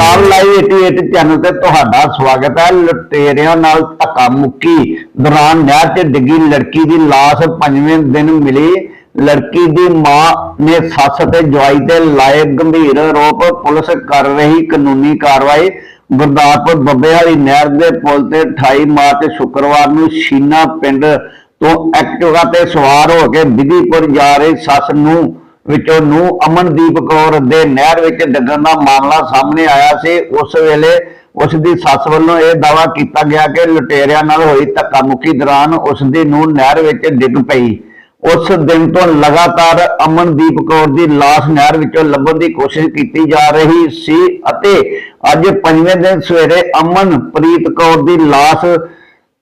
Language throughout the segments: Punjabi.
ਪੰਜਾਬ ਲਾਈਵ 88 ਚੈਨਲ ਤੇ ਤੁਹਾਡਾ ਸਵਾਗਤ ਹੈ। ਲੁਟੇਰਿਆਂ ਨਾਲ ਧੱਕਾ ਮੁੱਕੀ ਦੌਰਾਨ ਨਹਿਰ 'ਚ ਡਿੱਗੀ ਲੜਕੀ ਦੀ ਲਾਸ਼ ਪੰਜਵੇਂ ਦਿਨ ਮਿਲੀ। ਲੜਕੀ ਦੀ ਮਾਂ ਨੇ ਸੱਸ ਤੇ ਜਵਾਈ ਤੇ ਲਾਏ ਗੰਭੀਰ ਆਰੋਪ। ਪੁਲਿਸ ਕਰ ਰਹੀ ਕਾਨੂੰਨੀ ਕਾਰਵਾਈ। ਗੁਰਦਾਸਪੁਰ ਬੱਬੇ ਵਾਲੀ ਨਹਿਰ ਦੇ ਪੁਲ ਤੇ 28 ਮਾਰਚ ਸ਼ੁੱਕਰਵਾਰ ਨੂੰ ਸ਼ੀਨਾ ਪਿੰਡ ਤੋਂ ਐਕਟਿਵਾ ਤੇ ਸਵਾਰ ਹੋ ਕੇ ਵਿਧੀਪੁਰ ਜਾ ਰਹੀ ਸੱਸ ਨੂੰ ਵਿੱਚੋਂ ਨੂੰ ਅਮਨਦੀਪ ਕੌਰ ਦੇ ਨਹਿਰ ਵਿੱਚ ਡਿੱਗਣ ਦਾ ਮਾਮਲਾ ਸਾਹਮਣੇ ਆਇਆ ਸੀ। ਉਸ ਵੇਲੇ ਉਸ ਦੀ ਸੱਸ ਵੱਲੋਂ ਇਹ ਦਾਅਵਾ ਕੀਤਾ ਗਿਆ ਕਿ ਲੁਟੇਰਿਆਂ ਨਾਲ ਹੋਈ ਧੱਕਾ ਮੁੱਕੀ ਦੌਰਾਨ ਉਸ ਦੀ ਨੂੰ ਨਹਿਰ ਵਿੱਚ ਡਿੱਗ ਪਈ। ਉਸ ਦਿਨ ਤੋਂ ਲਗਾਤਾਰ ਅਮਨਦੀਪ ਕੌਰ ਦੀ ਲਾਸ਼ ਨਹਿਰ ਵਿੱਚੋਂ ਲੱਭਣ ਦੀ ਕੋਸ਼ਿਸ਼ ਕੀਤੀ ਜਾ ਰਹੀ ਸੀ ਅਤੇ ਅੱਜ ਪੰਜਵੇਂ ਦਿਨ ਸਵੇਰੇ ਅਮਨਪ੍ਰੀਤ ਕੌਰ ਦੀ ਲਾਸ਼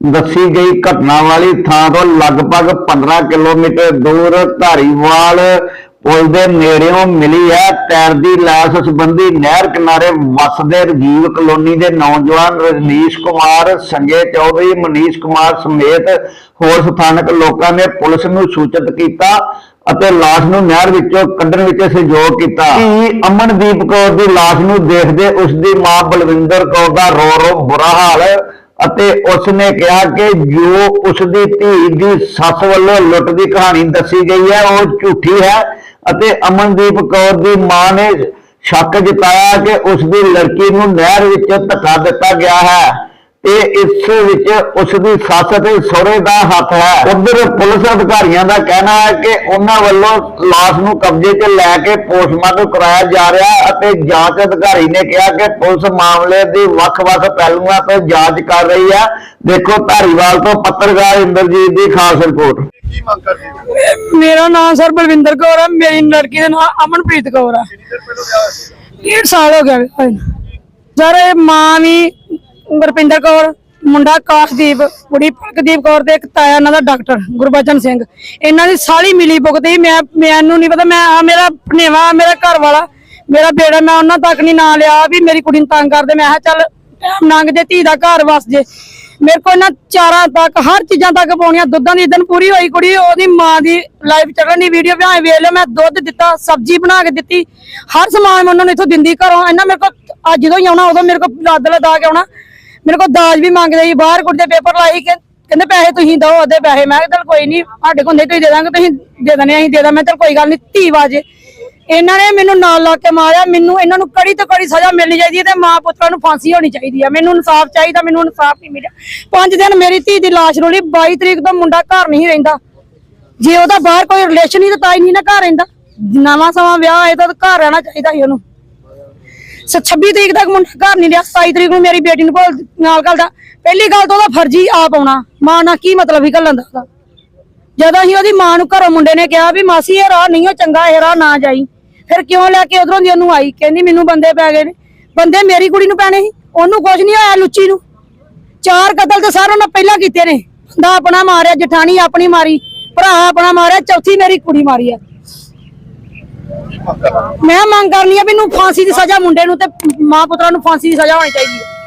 ਦੱਸੀ ਗਈ ਘਟਨਾ ਵਾਲੀ ਥਾਂ ਤੋਂ ਲਗਭਗ 15 ਕਿਲੋਮੀਟਰ ਦੂਰ ਧਾਰੀਵਾਲ ਪੁਲ ਦੇ ਨੇੜਿਓਂ ਮਿਲੀ ਹੈ ਤੈਰਦੀ ਲਾਸ਼। ਸੰਬੰਧੀ ਨਹਿਰ ਕਿਨਾਰੇ ਵਸਦੇ ਰਜੀਵ ਕਲੋਨੀ ਦੇ ਨੌਜਵਾਨ ਰਜਨੀਸ਼ ਕੁਮਾਰ, ਸੰਜੇ ਚੌਧਰੀ, ਮਨੀਸ਼ ਕੁਮਾਰ ਸਮੇਤ ਹੋਰ ਸਥਾਨਕ ਲੋਕਾਂ ਨੇ ਪੁਲਿਸ ਨੂੰ ਸੂਚਿਤ ਕੀਤਾ ਅਤੇ ਲਾਸ਼ ਨੂੰ ਨਹਿਰ ਵਿੱਚੋਂ ਕੱਢਣ ਵਿੱਚ ਸਹਿਯੋਗ ਕੀਤਾ। ਧੀ ਅਮਨਦੀਪ ਕੌਰ ਦੀ ਲਾਸ਼ ਨੂੰ ਦੇਖਦੇ ਉਸ ਦੀ ਮਾਂ ਬਲਵਿੰਦਰ ਕੌਰ ਦਾ ਰੋ ਰੋ ਬੁਰਾ ਹਾਲ ਅਤੇ ਉਸ ਨੇ ਕਿਹਾ ਕਿ ਜੋ ਉਸ ਦੀ ਧੀ ਦੀ ਸੱਸ ਵੱਲੋਂ ਲੁੱਟ ਦੀ ਕਹਾਣੀ ਦੱਸੀ ਗਈ ਹੈ, ਉਹ ਝੂਠੀ ਹੈ। ਅਤੇ ਅਮਨਦੀਪ ਕੌਰ ਦੀ ਮਾਂ ਨੇ ਸ਼ੱਕ ਜਤਾਇਆ ਕਿ ਉਸ ਦੀ ਲੜਕੀ ਨੂੰ ਨਹਿਰ ਵਿੱਚ ਧੱਕਾ ਦਿੱਤਾ ਗਿਆ ਹੈ। ਤੇ ਇਸ ਵਿੱਚ ਉਸ ਦੀ ਸੱਸ ਅਤੇ ਸਹੁਰੇ ਦਾ ਹੱਥ ਹੈ। ਉਧਰ ਪੁਲਿਸ ਅਧਿਕਾਰੀਆਂ ਦਾ ਕਹਿਣਾ ਹੈ ਕਿ ਉਹਨਾਂ ਵੱਲੋਂ ਲਾਸ਼ ਨੂੰ ਕਬਜ਼ੇ 'ਚ ਲੈ ਕੇ ਪੋਸਟਮਾਰਟਮ ਕਰਾਇਆ ਜਾ ਰਿਹਾ ਹੈ ਅਤੇ ਜਾਂਚ ਅਧਿਕਾਰੀ ਨੇ ਕਿਹਾ ਕਿ ਪੁਲਿਸ ਮਾਮਲੇ ਦੀ ਵੱਖ-ਵੱਖ ਪਹਿਲੂਆਂ ਤੋਂ ਜਾਂਚ ਕਰ ਰਹੀ ਹੈ। ਦੇਖੋ ਧਾਰੀਵਾਲ ਤੋਂ ਪੱਤਰਕਾਰ ਇੰਦਰਜੀਤ ਦੀ ਖਾਸ ਰਿਪੋਰਟ। ਕੀ ਮੰਗ ਕਰਦੇ ਹੋ? ਮੇਰਾ ਨਾਮ ਸਰ ਬਲਵਿੰਦਰ ਕੌਰ ਹੈ। ਮੇਰੀ ਲੜਕੀ ਦਾ ਨਾਮ ਅਮਨਪ੍ਰੀਤ ਕੌਰ ਹੈ। ਕਿੰਨੀ ਦੇਰ ਪਹਿਲਾਂ ਵਿਆਹ ਹੋਇਆ ਸੀ? ਡੇਢ ਸਾਲ ਹੋ ਗਿਆ। ਸਰ ਇਹ ਮਾਂ ਵੀ ਗੁਰਪਿੰਦਰ ਕੌਰ, ਮੁੰਡਾ ਕਾਸ਼ਦੀਪ, ਕੁੜੀ ਪਲਕਦੀਪ ਕੌਰ ਤੇ ਇੱਕ ਤਾਇਆ, ਇਹਨਾਂ ਦਾ ਡਾਕਟਰ ਗੁਰਬਚਨ ਸਿੰਘ। ਇਹਨਾਂ ਦੀ ਸਾਲੀ ਮਿਲੀ ਭੁਗਤੀ ਮੈਂ ਮੈਨੂੰ ਨਹੀਂ ਪਤਾ, ਮੈਂ ਆ ਮੇਰਾ ਭਨੇਵਾ ਮੇਰਾ ਘਰ ਵਾਲਾ ਮੇਰਾ ਬੇੜਾ ਮੈਂ ਉਹਨਾਂ ਤੱਕ ਨਹੀਂ ਨਾਂ ਲਿਆ ਵੀ ਮੇਰੀ ਕੁੜੀ ਨੂੰ ਤੰਗ ਕਰਦੇ। ਮੈਂ ਕਿਹਾ ਚੱਲ ਟਾਈਮ ਲੰਘ ਜੇ, ਧੀ ਦਾ ਘਰ ਵਸ ਜੇ। ਮੇਰੇ ਕੋਲ ਨਾ ਚਾਰਾਂ ਤੱਕ, ਹਰ ਚੀਜ਼ਾਂ ਤੱਕ ਪਾਉਣੀਆਂ, ਦੁੱਧਾਂ ਦੀ ਦਿਨ ਪੂਰੀ ਹੋਈ ਕੁੜੀ, ਉਹਦੀ ਮਾਂ ਦੀ ਲਾਈਵ ਚੱਲਣ ਦੀ ਵੀਡੀਓ ਵਿਆਹ ਵੇਖ ਲਿਓ, ਮੈਂ ਦੁੱਧ ਦਿੱਤਾ, ਸਬਜ਼ੀ ਬਣਾ ਕੇ ਦਿੱਤੀ। ਹਰ ਸਮਾਨ ਮੈਂ ਉਹਨਾਂ ਨੂੰ ਇਥੋਂ ਦਿੰਦੀ ਘਰੋਂ। ਇਹਨਾਂ ਮੇਰੇ ਕੋਲ, ਅੱਜ ਜਦੋਂ ਹੀ ਆਉਣਾ, ਉਦੋਂ ਮੇਰੇ ਕੋਲ ਲੱਦ ਲਦਾ ਕੇ ਆਉਣਾ। ਮੇਰੇ ਕੋਲ ਦਾਜ ਵੀ ਮੰਗਦੇ ਸੀ, ਬਾਹਰ ਕੁੜੀ ਦੇ ਪੇਪਰ ਲਾਈ ਕਿ ਕਹਿੰਦੇ ਪੈਸੇ ਤੁਸੀਂ ਦਿਓ, ਉਹਦੇ ਪੈਸੇ। ਮੈਂ ਕਿਹਾ, ਚੱਲ ਕੋਈ ਨਹੀਂ ਸਾਡੇ ਕੋਲ ਨਹੀਂ ਤੁਸੀਂ ਦੇ ਦਾਂਗੇ, ਤੁਸੀਂ ਦੇ ਦਨੇ ਅਸੀਂ ਦੇ ਦਾਂ ਮੈਂ ਚੱਲ ਕੋਈ ਗੱਲ ਨਹੀਂ ਧੀ ਵਾਜੇ ਇਹਨਾਂ ਨੇ ਮੈਨੂੰ ਨਾਲ ਲਾ ਕੇ ਮਾਰਿਆ, ਮੈਨੂੰ ਇਹਨਾਂ ਨੂੰ ਕੜੀ ਤੋਂ ਕੜੀ ਸਜ਼ਾ ਮਿਲਣੀ ਚਾਹੀਦੀ ਹੈ ਤੇ ਮਾਂ ਪੁੱਤਰਾਂ ਨੂੰ ਫਾਂਸੀ ਹੋਣੀ ਚਾਹੀਦੀ ਹੈ। ਮੈਨੂੰ ਇਨਸਾਫ ਚਾਹੀਦਾ, ਮੈਨੂੰ ਇਨਸਾਫ ਨਹੀਂ ਮਿਲਿਆ। ਪੰਜ ਦਿਨ ਮੇਰੀ ਧੀ ਦੀ ਲਾਸ਼ ਰੋਲੀ 22 ਤਰੀਕ ਤੋਂ ਮੁੰਡਾ ਘਰ ਨਹੀਂ ਰਹਿੰਦਾ। ਜੇ ਉਹਦਾ ਬਾਹਰ ਕੋਈ ਰਿਲੇਸ਼ਨ ਹੀ ਤਾਂ ਤਾਂ ਹੀ ਨਹੀਂ ਨਾ ਘਰ ਰਹਿੰਦਾ। ਨਵਾਂ ਸਮਾਂ ਵਿਆਹ ਆਏ ਤਾਂ ਘਰ ਰਹਿਣਾ ਚਾਹੀਦਾ ਸੀ ਉਹਨੂੰ। 26 ਤਰੀਕ ਤੱਕ ਮੁੰਡਾ ਘਰ ਨਹੀਂ ਰਿਹਾ 27 ਤਰੀਕ ਨੂੰ ਮੇਰੀ ਬੇਟੀ ਨੂੰ ਕੋਲ ਨਾਲ ਕਰਦਾ ਪਹਿਲੀ ਗੱਲ ਤਾਂ ਉਹਦਾ ਫਰਜ਼ੀ ਆਪ ਆਉਣਾ। ਮਾਂ ਨਾਲ ਕੀ ਮਤਲਬ ਹੀ ਘੱਲਣ ਦਾ ਜਦੋਂ ਅਸੀਂ ਉਹਦੀ ਮਾਂ ਨੂੰ ਘਰੋਂ ਮੁੰਡੇ ਨੇ ਕਿਹਾ ਵੀ ਮਾਸੀ ਇਹ ਰਾਹ ਨਹੀਂ, ਉਹ ਚੰਗਾ, ਇਹ ਰਾਹ ਨਾ ਜਾਈ। ਫਿਰ ਕਿਉਂ ਲੈ ਕੇ ਉਧਰੋਂ ਦੀ ਉਹਨੂੰ ਆਈ? ਕਹਿੰਦੀ ਮੈਨੂੰ ਬੰਦੇ ਪੈ ਗਏ ਨੇ। ਬੰਦੇ ਮੇਰੀ ਕੁੜੀ ਨੂੰ ਪੈਣੇ ਸੀ। ਉਹਨੂੰ ਕੁਝ ਨਹੀਂ ਹੋਇਆ ਲੁੱਚੀ ਨੂੰ। ਚਾਰ ਕਤਲ ਤੇ ਸਾਰਿਆਂ ਨੇ ਪਹਿਲਾਂ ਕੀਤੇ ਨੇ। ਬੰਦਾ ਆਪਣਾ ਮਾਰਿਆ, ਜਠਾਣੀ ਆਪਣੀ ਮਾਰੀ, ਭਰਾ ਆਪਣਾ ਮਾਰਿਆ, ਚੌਥੀ ਮੇਰੀ ਕੁੜੀ ਮਾਰੀ ਆ। ਮੈਂ ਮੰਗ ਕਰਨੀ ਆ ਵੀ ਨੂੰ ਫਾਂਸੀ ਦੀ ਸਜ਼ਾ ਮੁੰਡੇ ਨੂੰ ਤੇ ਮਾਂ ਪੁੱਤਰਾਂ ਨੂੰ ਫਾਂਸੀ ਦੀ ਸਜ਼ਾ ਹੋਣੀ ਚਾਹੀਦੀ ਹੈ